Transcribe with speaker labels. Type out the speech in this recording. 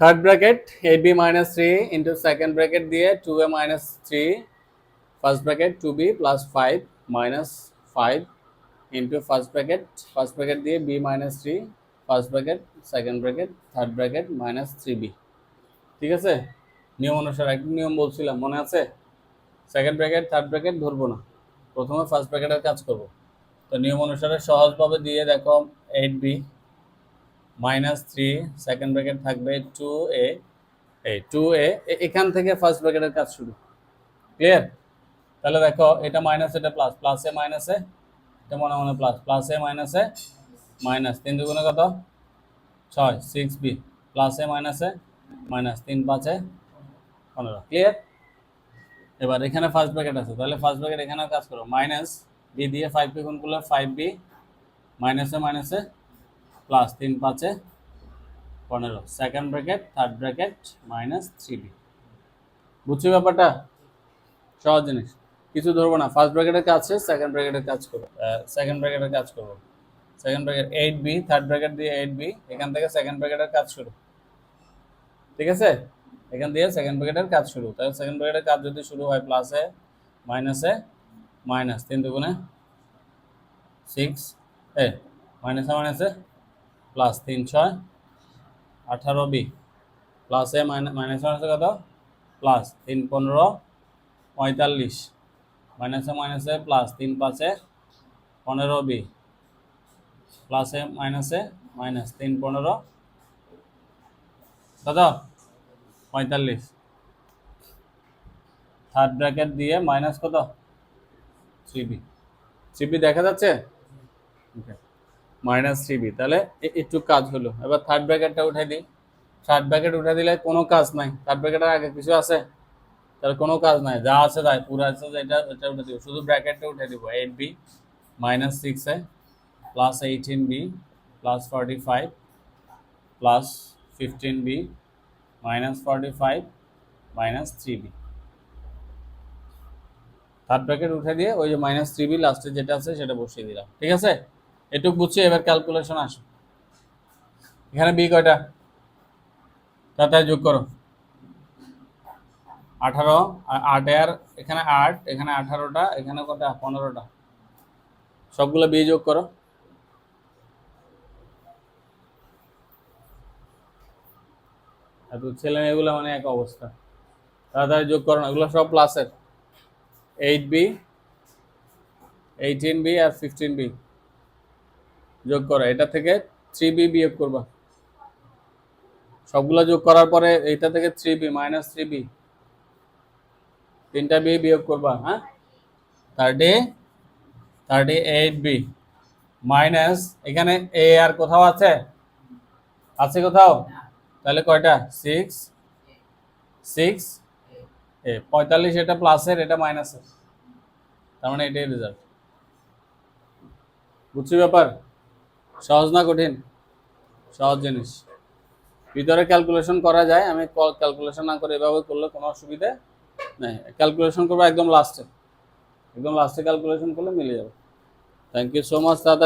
Speaker 1: Third bracket A B minus three into second bracket দিয়ে two A minus three first bracket two B plus five minus five into first bracket first bracket দিয়ে B minus three first bracket second bracket third bracket minus three B ঠিক আছে? নিয়ম অনুসারে একটা নিয়ম বলছিলাম, মনে আছে? সেকেন্ড ব্র্যাকেট থার্ড ব্র্যাকেট ধরবো না। প্রথমে ফার্স্ট ব্র্যাকেটের কাজ করব। তো নিয়ম অনুসারে সহজভাবে দিয়ে দেখো eight B minus three second bracket থাকবে টু এ এই টু এ এখান থেকে ফার্স্ট ব্র্যাকেটের কাজ শুরু। ক্লিয়ার তাহলে দেখো, এটা মাইনাস এটা প্লাস প্লাসে মাইনাসে এটা মনে মনে প্লাস প্লাসে মাইনাসে মাইনাস তিন দুগুণে কত? ছয় সিক্স বি প্লাসে মাইনাসে মাইনাস তিন, পাঁচে পনেরো। ক্লিয়ার এবার এখানে ফার্স্ট ব্র্যাকেট আছে, তাহলে ফার্স্ট ব্র্যাকেট এখানেও কাজ করো। মাইনাস বি দিয়ে ফাইভ পি গুণ করলে ফাইভ বি মাইনাসে মাইনাসে প্লাস তিন পাঁচে পনেরো। Second bracket third bracket minus three B বুঝছি ব্যাপারটা? সহজ জিনিস। কিছু ধরবো না। ফার্স্ট ব্র্যাকেটের কাজ সেকেন্ড ব্র্যাকেটের কাজ করব। সেকেন্ড ব্র্যাকেটের কাজ করব। Second bracket eight B third bracket দিয়ে এইট বি এখান থেকে সেকেন্ড ব্র্যাকেটের কাজ শুরু। ঠিক আছে? এখান দিয়ে সেকেন্ড ব্র্যাকেটের কাজ শুরু। তাহলে সেকেন্ড ব্র্যাকেটের কাজ যদি শুরু হয় প্লাসে মাইনাসে মাইনাস তিন দুগুণে সিক্স এ মাইনাসে মাইনাসে প্লাস তিন ছয়, আঠারো বি। প্লাসে মাইনাস মাইনাসে মাইনাসে কত? প্লাস তিন পনেরো, পঁয়তাল্লিশ। মাইনাসে মাইনাসে প্লাস তিন পাঁচে পনেরো বি। প্লাসে মাইনাসে মাইনাস তিন পনেরো। কত? পঁয়তাল্লিশ। থার্ড ব্র্যাকেট দিয়ে মাইনাস কত? Three B. থ্রি বি দেখা যাচ্ছে? মাইনাস থ্রি বি তাহলে একটু কাজ হলো। এবার থার্ড ব্র্যাকেটটা উঠে দিই। থার্ড ব্র্যাকেট উঠে দিলে কোনো কাজ নাই। থার্ড ব্র্যাকেটের আগে কিছু আছে? তাহলে কোনো কাজ নাই। যা আছে তাই। পুরো আছে এটা এটা উঠে দিব। শুধু ব্র্যাকেটটা উঠে দিব। Eight B minus six A plus eighteen B plus forty five plus fifteen B minus forty five minus three B third bracket উঠে দিয়ে ওই যে মাইনাস থ্রি বি লাস্টে যেটা আছে সেটা বসিয়ে দিলাম। ঠিক আছে? এটুকু বুঝছি, এবার ক্যালকুলেশন আসো। এখানে বি কয়টা? তাড়াতাড়ি যোগ করো। আঠারো আর আট আর এখানে আট, এখানে আঠারোটা, এখানে কটা? পনেরোটা। সবগুলো বি যোগ করো। এত ছেলে মেয়েগুলো মানে এক অবস্থা। তাড়াতাড়ি যোগ করো না, এগুলো সব প্লাসের এইট বি এইটিন বি আর ফিফটিন বি যোগ করো। এটা থেকে থ্রি বি বিয়োগ করবা। সবগুলো যোগ করার পরে এইটা থেকে three B minus three B তিনটা বি বিয়োগ করবা হ্যাঁ? Thirty thirty eight B minus এখানে এ আর কোথাও আছে? আছে কোথাও? তাহলে কয়টা? সিক্স সিক্স এ পঁয়তাল্লিশ এটা প্লাসের এটা মাইনাসের তার মানে এটাই রেজাল্ট বুঝছি ব্যাপার? সহজ না কঠিন? সহজ জিনিস। ভিতরে ক্যালকুলেশন করা যায়, আমি ক্যালকুলেশন না করে এভাবে করলে কোনো অসুবিধে নেই। ক্যালকুলেশন করব একদম লাস্টে একদম লাস্টে ক্যালকুলেশন করলে মিলে যাবে। থ্যাংক ইউ সো মাচ দাদা।